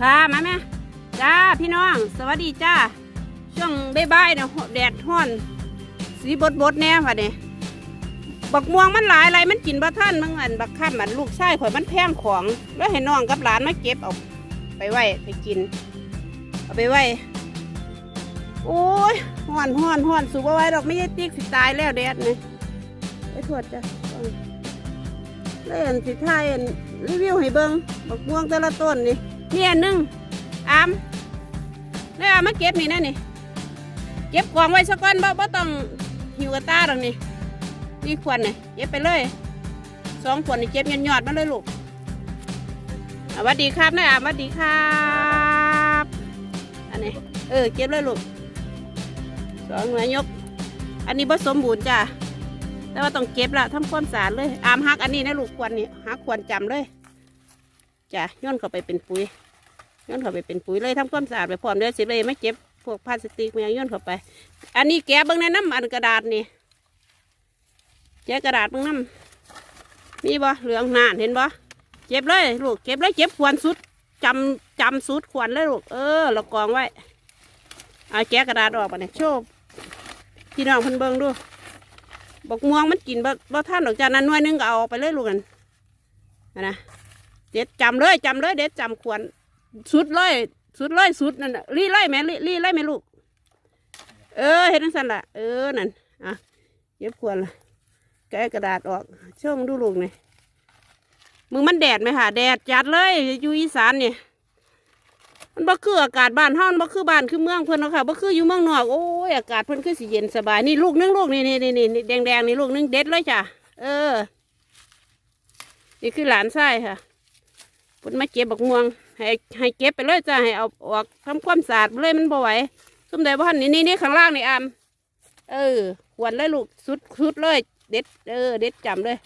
ค่ะมาแม่จ้าพี่น้อง สวัสดีจ้าช่วงบ่ายๆเนี่ยแดดห้อนสีบดบดแน่ค่ะเนี่ยบักม่วงมันหลายอะไรมันกินบ่ท่านมึงอันบักข้ามอันลูกไส้ข่อยมันแพงของ แล้วให้น้องกับหลานมาเก็บเอาไปไว้ไปกิน เอาไปไว้โอ้ยห้อนห้อนห้อนสูบเอาไว้ดอกไม่ได้ติ๊กสิตายแล้วแดดเนี่ยไปถวดจ้ะเล่นสิทายอันรีวิวให้เบิ้งบักม่วงแต่ละต้นนี่ นี่อันหนึงอามแล้วเอามาเก็บนี่นะนี่เก็บกองไว้สักก้อนบ่บ่ต้องหิวกระตาหรอกนี่นี่ควรนี่เก็บไปเลยสองขวดนี่เก็บยอดๆมาเลยลูกอะหวัสดีครับนายอามหวัสดีครับอันนี้เออเก็บเลยลูกสองหน่วยยก อันนี้ผสมบูรณ์จ้ะแต่ว่าต้องเก็บละทำความสะอาดเลย อามหักอันนี้นะลูกควรนี่หักควรจำเลยจ้ะย่นเข้าไปเป็นปุ๋ย ย่นเข้าไปเป็นปุ๋ยเลยทำความสะอาดไปพร้อมเดี๋ยสิเลยไม่เก็บพวกพลาสติกมันโย่นเข้าไป อันนี้แกะเบิ้งในน้ำอันกระดาษนี่แกะกระดาษเบิ้งน้ำนี่บ่เหลืองนานเห็นบ่เก็บเลยลูกเก็บเลยเก็บควรสุดจำจำสุดควรเลยลูกเออเรากองไว้เอาแกะกระดาษออกมาเนี่ยโชว์พี่น้องเพิ่นเบิ้งดูบอกม่วงมันกินบ่บ่ท่านดอกจานนั้นหน่วยนึงก็เอาออกไปเลยลูกกันอันนะเด็ดจำเลยจำเลยเด็ดจำควร สุดเลยสุดเลยสุดนั่นน่ะรีไล่แม่รีรีไล่แม่ลูก เออเห็นจังสันละเออนั่นอะเย็บควรละแกะกระดาษออกช่วงดูลูกหน่อยมึงมันแดดไหมค่ะแดดจัดเลยอยู่อีสานเนี่ยมันบ่คืออากาศบ้านเฮามันบ่คือบ้านคือเมืองเพิ่นเนาะค่ะบ่คืออยู่เมืองนอกโอ้ยอากาศเพิ่นคือสิเย็นสบายนี่ลูกนึงลูกนี่นี่นี่นี่แดงแดงนี่ลูกนึงเด็ดเลยจ้ะเออ นี่คือหลานชายค่ะ พิ่นมาเก็บบักม่วง ให้ให้เก็บไปเลยจ้าให้เอาออกทำความสะอาดเลยมันบ่ไหวซุ่มใดบ้านนี่นี่นี่ข้างล่างนี่อามเออขวนเลยลูกสุดสุดเลย เด็ด เออ เด็ดจำเลย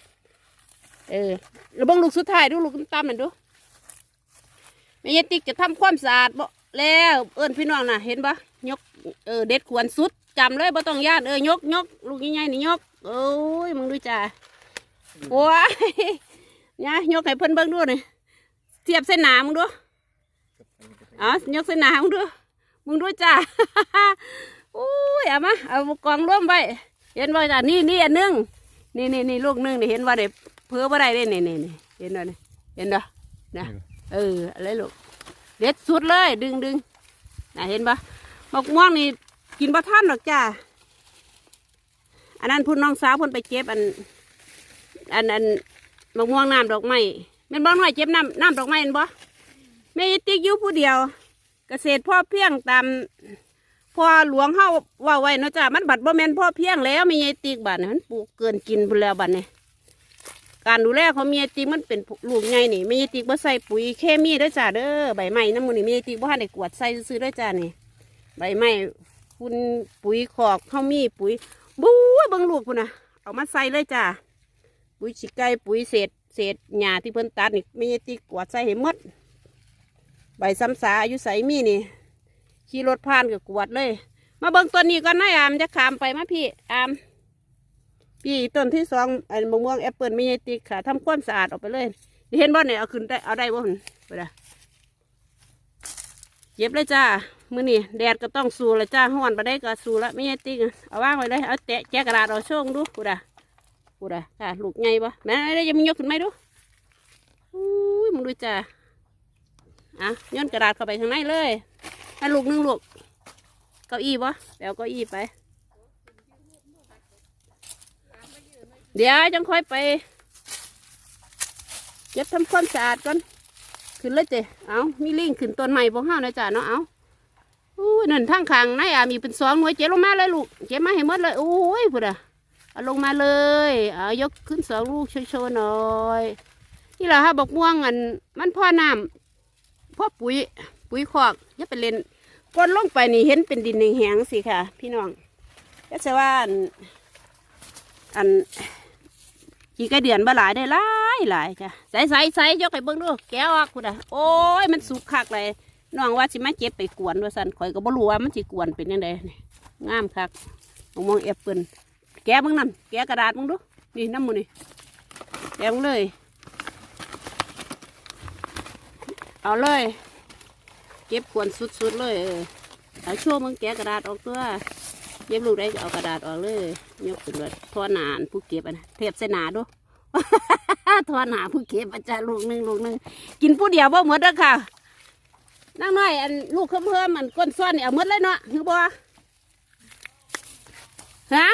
เออแล้วบังลูกสุดท้ายดูลูกตามมันดูแม่ยติ๊กจะทำความสะอาดบ่แล้วเอิ้นพี่น้องน่ะเห็นปะยกเออเด็ดขวนสุดจำเลยบ่ต้องย่านเออยกยกลูกใหญ่ๆนี่ยกโอ้ยมึงดูจ้าว้ายเนี่ยยกให้เพิ่นเบิ่งดูหน่อย เทียบเส้นหนามึงดูเอ๋อยกเส้นหนามึงดูมึงดูจ้าโอ้ยเอามาเอากองร่วมไว้เห็นว่าจ้านี่นี่อันหนึงนี่นี่นี่ลูกหนึงนี่เห็นว่าเด็เพื่อว่าได้เด้นี่นี่นี่เห็นว่านี่เห็นเด้อนะเอออะไรลูกเด็ดสุดเลยดึงดึงนะเห็นปะมะม่วงนี่กินบ่ท่านหรอกจ้าอันนั้นพุ่นน้องสาวพุ่นไปเก็บอัน อันอันมะม่วงน้ำดอกไม้ แม่นบ่น้อยเจ็บน้ำน้ำดอกไม้แม่นบ่แม่ยายติ๊กอยู่ผู้เดียว เกษตรพ่อเพียงตามพ่อหลวงเฮาว่าไว้เนาะจ้ะมันบัดบ่แม่นพ่อเพียงแล้วแม่ยายติ๊กบัดนี่มันปลูกเกินกินพุ่นแล้วบัดนี่การดูแลของแม่ติ๊กมันเป็นลูกใหญ่นี่แม่ยายติ๊กบ่ใส่ปุ๋ยเคมีด้อจ้ะเด้อใบไม้น้ำมันนี่แม่ยายติ๊กบ่ทันได้กวดใส่ซื่อด้อจ้ะนี่ใบไม้คุณปุ๋ยขอกเฮามีปุ๋ยบู๊ยเบิ่งลูกพุ่นน่ะเอามาใส่เลยจ้ะปุ๋ยขี้ไก่ปุ๋ยเศษ ศษหญ้าที่เพิ่นตัดนี่แม่ยติกวาดใส่ให้หมดใบซ้ำสาอายุใสมีนี่ขี่รถผ่านกับกวดเลย มาเบิ่งต้นนี้ก่อนนะอามจะขามไปมาพี่อามพี่ต้นที่สองอันมะม่วงแอปเปิลไม่ใช่ติกค่ะทำความสะอาดออกไปเลยเห็นบ่เนี่ยเอาขึ้นได้เอาได้บ่หุ่นไปละเจ็บเลยจ้ามือนี่แดดก็ต้องสู้ละจ้าห้อนไปได้ก็สู้ละไม่ใช่ติกเอาว่างไว้เลยเอาแตะแจกระดาษเอาช่วงดูกูดะ กูดะค่ะลูกไงบ่แม่ได้ยังมียกขึ้นไหมดูอุ้ยมึงดูจ้าอะย้อนกระดาษเข้าไปข้างในเลยให้ลูกนึงลูกเก้าอี้ปะแปลเก้าอี้ไป เดี๋ยวจังค่อยไปเก็บทำความสะอาดก่อนขึ้นเลยเจ้เอามีลิงขึ้นต้นใหม่พวกห้าวนะจ๊ะเนาะเอาอู้ยนั่นทางขางนายอะมีเป็นสองหน่วยเจ๊ลงมาเลยลูกเจ๊มาให้หมดเลยโอ้ยพุ่นอะ เอาลงมาเลยเอายกขึ้นสองลูกโชว์ๆหน่อยนี่แหละฮะบอกม่วงอันมันพ่อน้ำพ่อปุ๋ยปุ๋ยคอกอย่าไปเล่นก้นลงไปนี่เห็นเป็นดินแห้งๆสิค่ะ พี่น้องก็จะว่าอันอันกี่กระเดือนบ่หลายได้หลายหลายจ้ะใส่ใส่ใส่ยกให้เบิ่งดูแกะออกคุณอะโอ้ยมันสุกคักเลยน้องว่าสิมาเจ็บไปกวนว่าสันข่อยก็บ่รู้ว่ามันสิกวนเป็นยังไงนี่งามคักมองมองแอปเปิล แกะเบิ่งนั่นแกะกระดาษเบิ่งดูนี่น้ำมูนี่แกะเบิ่งเลย เอาเลย เก็บขวนสุดๆเลยเอาช่วงมึงแกะกระดาษออกตัวเย็บลูกได้เอากระดาษออกเลยยกขึ้นเลยทอหนานผู้เก็บอันะเทียบเสนาดูทอหนาผู้เก็บอาจารย์ลูกหนึ่งลูกหนึ่งกินผู้เดียวบ่หมดเด้อค่ะนั่งน้อยอันลูกเพิ่มๆมันก้นซ้อนนี่เอาหมดเลยเนาะคือบ่ฮะ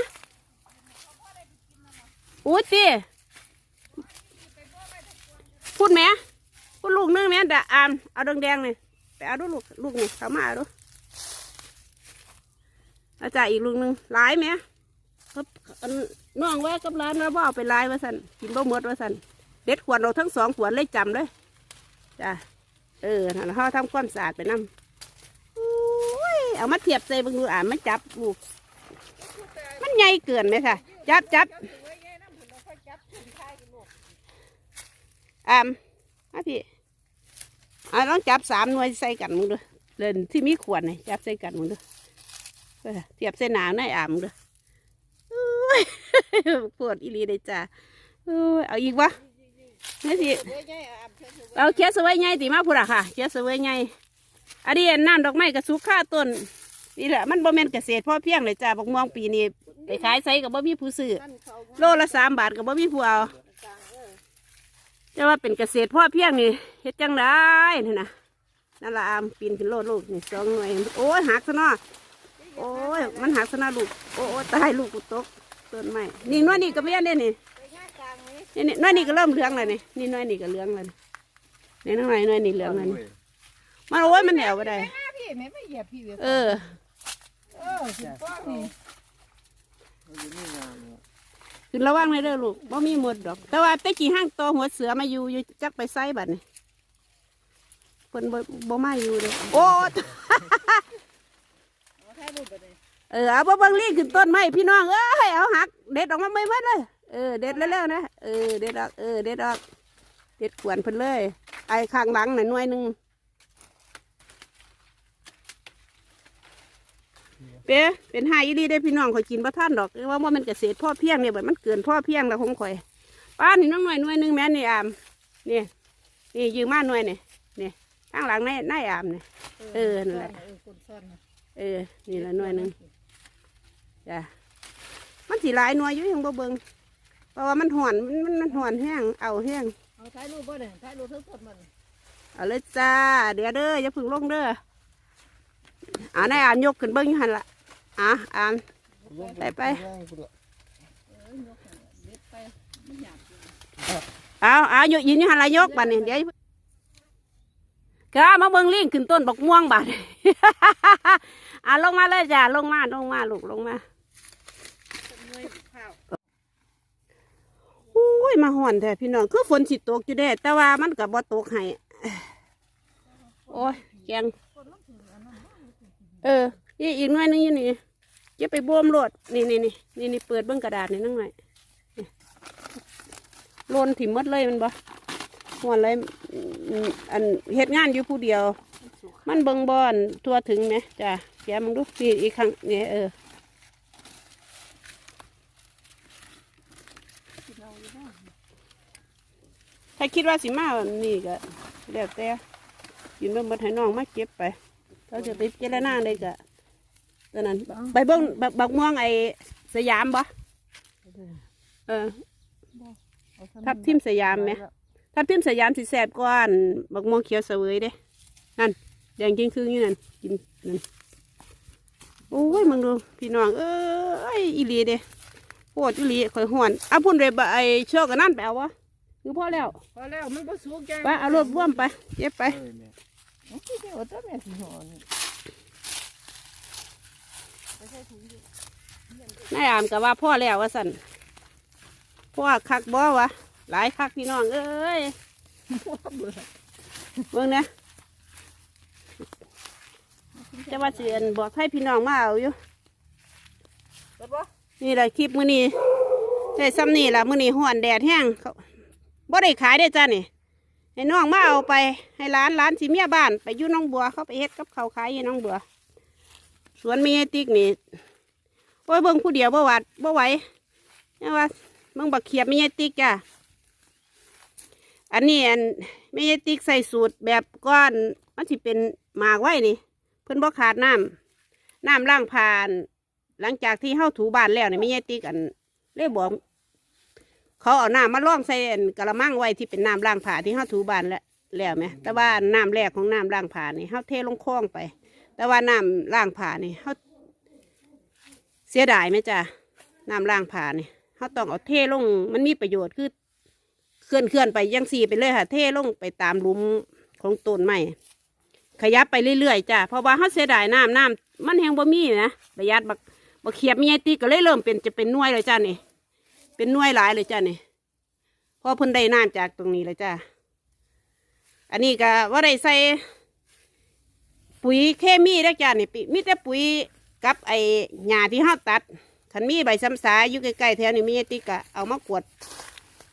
อุ้ยตีพูดไหมพูดลูกนึงไหมดะอามเอาแดงๆนี่ไปเอาดูลูกลูกนี่เขามาเอาดูอาจ่ายอีกลูกนึงหลายไหมครับอันน้องว่ากับร้านว่าเอาไปลายว่าสันกินบ่หมดว่าสันเด็ดขวดเราทั้งสองขวดเลยจำเลยจ้ะเออนั่นล่ะเขาทำความสะอาดไปน้ำอุ้ยเอามาเทียบใส่บางดูอ่านมันจับลูก มันใหญ่เกินไหมค่ะ จับจับ อามมาพี่อ่าลองจับสามหน่วยใส่กันมึงดูเล่นที่มีขวดนี่จับใส่กันมึงดูเออเทียบใส่หนาในอามมึงดูอุ้ยปวดอีหลีเลยจ้าเอาอีกวะนี่สิเอาเคี้ยวสวยใหญ่ตีมาพูดอะค่ะเคี้ยวสวยใหญ่อันนี้น้ำดอกไม้กระสุกข้าต้นนี่แหละมันบ่แม่นเกษตรพ่อเพียงเลยจ้าบักม่วงปีนี้ไปขายไสกับบ่มีผู้ซื้อโลละสามบาทกับบ่มีผู้เอา จะว่าเป็นเกษตรพ่อเพียงนี่เฮ็ดจังได้นี่นะนั่นละอามปีนขึ้นโลดลูกนี่สองหน่วยโอ้ยหักซะเนาะโอ้ยมันหักซะเนาะลูกโอ้ยตายลูกกูตกต้นไม้นี่หน้อยนี่ก็ไม่ยันเด้นี่นี่นี่หน้อยนี่ก็เริ่มเหลืองแล้วนี่นี่หน้อยนี่ก็เหลืองแล้วนี่นี่น้องหน่อยหน้อยนี่เหลืองแล้วนี่มันโอ้ยมันแหนวไปได้พี่ไม่ไปเหยียบพี่เว้ยเออเออสิป้องนี่ คือระวังเลยเด้อลูกบ่มีหมดดอก แต่ว่าแต่กี่ห้างโตหัวเสือมาอยู่อยู่จักไปไซบัดนี่เพิ่นบ่บ่มาอยู่เด้อโอ้เออเอาบ่เบิ่งลี่ขึ้นต้นไม้พี่น้องเอ้ยเอาหัก เด็ดออกมาไม่หมดเลยเออเด็ดแล้วๆนะเออเด็ดออกเออเด็ดออกเด็ดขวนเพิ่นเลย ไอ้ข้างหลังหน่ะหน่วยหนึง เป๊ะเป็นหายอีหลีได้อพี่น้องข่อยกินบ่ทันดอกเรียกว่าว่ามันเกษตรพ่อเพียงเนี่ยแบบมันเกินพ่อเพียงแล้วของข่อยป้านี่น้องหน่วยหน่วยหนึงแม่นนี่อามนี่นี่ยืมมาหน่วยนี่นี่ข้างหลังในในอามนี่เออนั่นแหละเออคนซ่อนน่ะเออนี่ละหน่วยหนึงจ้ะมันสีลายหน่วยอยู่ยังบ่เบิงเพราะว่ามันห่อนมันมันมันห่อนแห้งเอาแห้งเอาถ่ายรูปบ่เนี่ยถ่ายรูปทั้งสดมันเอาเลยจ้าเดี๋ยวเด้ออย่าเพึ่งลงเด้อ อ่าในอามยกขึ้นเบิ้งอยู่หันละอะอามไปไปเออยกให้เด็ดไปมันหยาเอายกยืนอยู่หันละยกบัดนี้เดี๋ยวก็มาเบิ้งลิงขึ้นต้นบักม่วงบัดอะลงมาเลยจ้าลงมาลงมาลูกลงมาเป็นหน่วยข้าวอุ้ยมาห่อนแท้พี่น้องคือฝนสิตกอยู่เด้แต่ว่ามันกับบ่ตกให้โอ้ยแกง เออนี่อีกหน่วยนึงอยู่นี่เก็บไปบ่มโลดนี่นี่นี่นี่นี่เปิดเบิ่งกระดาษนี่นั่งหน่อยโลนถิ่มมดเลยมันบ่ห่อนเลยอันเฮ็ดงานอยู่ผู้เดียว มันเบิงบอนทั่วถึงไหมจ้ะแกมึงดูนี่อีกครั้งนี่เออถ้าคิดว่าสิมาแบบนี้ก็แล้วแต่กินเบิ่งบัดให้น้องมาเก็บไป เขาจะไปเจรนาได้ก็ตอนนั้นไปเบิ่งบักบักม่วงไอ้สยามบ่เออเอาซะทับทิมสยามไหมถ้าพิมพ์สยามสิแสบกว่าอันบักม่วงเขียวเสวยเด้ นั่นแดงจริงคืออยู่นั่นกินนั่นโอ้ยมึงดูพี่น้องเอ้ยอีหลีเด้โคตรอีหลีข่อยห่อนเอาพุ่นเลยบะไอเชือกกันนั่นไปเอาวะคือพอแล้วพอแล้วมันบ่สุกจังไปเอารถพ่วมไปเย็บไป นี่เดียวตัวแม่สิหอนนายอามก็ว่าพ่อแล้วว่าสันพ่อคักบ่วะหลายคักพี่น้องเอ้ยเบิ่งนะจะว่าเสียนบอกให้พี่น้องมาเอาอยู่นี่แหละคลิปมื้อนี้ได้ซ้ำนี่ละมื้อนี้ห้อนแดดแห้งเขาบ่ได้ขายได้จ้านี่ ให้น้องมาเอาไป ให้ร้านร้านสิเมียบ้าน ไปอยู่น้องบัวเขาไปเฮ็ดกับเขาขายอยู่น้องบัว สวนมีไอติ๊กนี่โอ้ยเบิ่งผู้เดียวบ่หวัดบ่ไหวเนี่ยว่าเบิ่งบักเขียบมีไอติ๊กจ้าอันนี้อันไม่ใช่ติ๊กใส่สูตรแบบก้อนมันสิเป็นหมากไว้นี่ เพิ่นบ่ขาดน้ำน้ำล้างผ่าน หลังจากที่เฮาถูบ้านแล้วนี่ไม่ใช่ติ๊กอันเลยบอก เขาเอาน้ำมาล่องใส่กระมังไว้ที่เป็นน้ำล้างผ่าที่เฮาถูบานแล้วแล้วไหมแต่ว่าน้ำแรกของน้ำล้างผ่านี่เฮาเทลงคลองไป แต่ว่าน้ำล้างผ่านี่เฮาเสียดายไหมจ้ะน้ำล้างผ่านี่เฮาต้องเอาเทลงมันมีประโยชน์คือเคลื่อนเคลื่อนไปยังสีไปเลยค่ะ เทลงไปตามลุมของต้นไม้ขยับไปเรื่อยๆจ้ะเพราะว่าเฮาเสียดายน้ำน้ำมันแห้งบ่มีนะประหยัดบักบักเขียบมีไอตีก็เลยเริ่มเป็นจะเป็นน่วยเลยจ้ะนี่ เป็นน่วยหลายเลยจ้ะนี่เพอเพิ่นได้น้ำจากตรงนี้เลยจ้ะอันนี้ก็ว่าได้ใส่ปุ๋ยเคมีได้อจ้านี่ปิมีแต่ปุ๋ยกับไอ้หญ้าที่เฮาตัดขันมีใบซ้ำสาอยู่ใกล้ๆแถวนี้มีติกะเอามากวด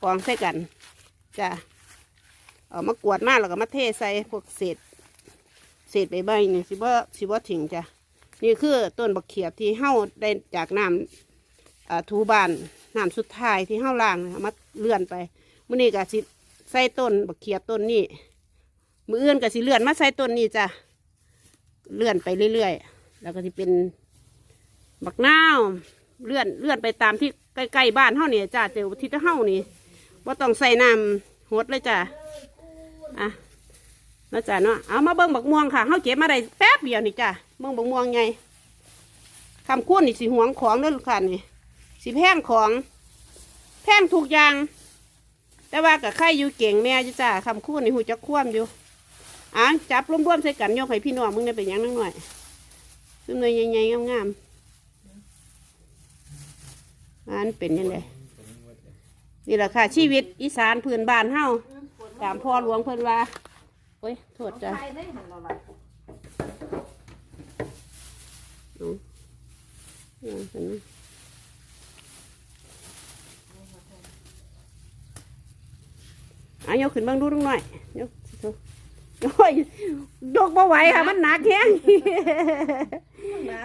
กองใส่กันจ้าเอามากวดมาแล้วก็มาเทใส่พวกเศษเศษใบใบนี่สิบ่สิบ่ทิ้งจ้ะนี่คือต้นบักเขียบที่เฮาได้จากน้ำทูบาน น้ำสุดท้ายที่เฮาล้างเอามาเลื่อนไปมื้อนี้ก็สิใส่ต้นบักเขียบต้นนี้มื้ออื่นก็สิเลื่อนมาใส่ต้นนี้จ้ะเลื่อนไปเรื่อยๆแล้วก็จะเป็นบักนาวเลื่อนเลื่อนไปตามที่ใกล้ๆบ้านเฮาเนี่ยจ้าเดี๋ยวที่เฮานี่ว่าต้องใส่น้ำหดเลยจ้าอะแล้วจ้าเนาะเอามาเบิ้งบักม่วงค่ะเฮาเก็บมาได้แป๊บเดียวนี่จ้าเบิ้งบักม่วงไงคำคุ้นนี่สิหวงของเด้อลูกค้านี่ สิแพงของ แพงทุกอย่าง แต่ว่ากับใครอยู่เก่งแม่จ้าจ้าคำคุ้นนี่หูจะคว่ำอยู่อะจับรวมๆใส่กันยกให้พี่น้องมึงได้เป็นยังนังหน่อยซึ่งหน่วยใหญ่ๆงามๆอันเป็นยังไงนี่แหละค่ะ ชีวิตอีสานพื้นบ้านเฮาตามพ่อหลวงเพิ่นว่าโอ้ยโทษจ้ะไปได้หันเราละเอา เอาเห็นไหมอะยกขึ้นเบ้างดูตรงหน่อยยกสิโอ้ยยกบ่ไหวค่ะมันหนักแข้ง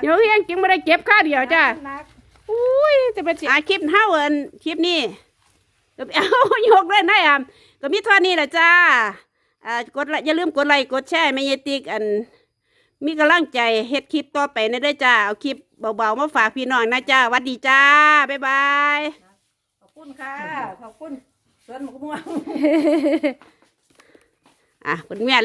ยกแข้งจริงไม่ได้เก็บค่าเดียวจ้ะนักอุ้ยจะเป็นสิอาคลิปเฮาเอินคลิปนี้ก็เอายกเลยนะอะก็มีเท่านี้แหละจ้าอ่ากดไลค์อย่าลืมกดไลค์กดแชร์ไม่ยติกอัน มีกำลังใจเฮ็ดคลิปต่อไปนะเด้อจ้าเอาคลิปเบาๆมาฝากพี่น้องนะจ้าหวัดดีจ้าบ๊ายบายขอบคุณค่ะขอบคุณ สวนหมกม่วง อะคุณแม่เลย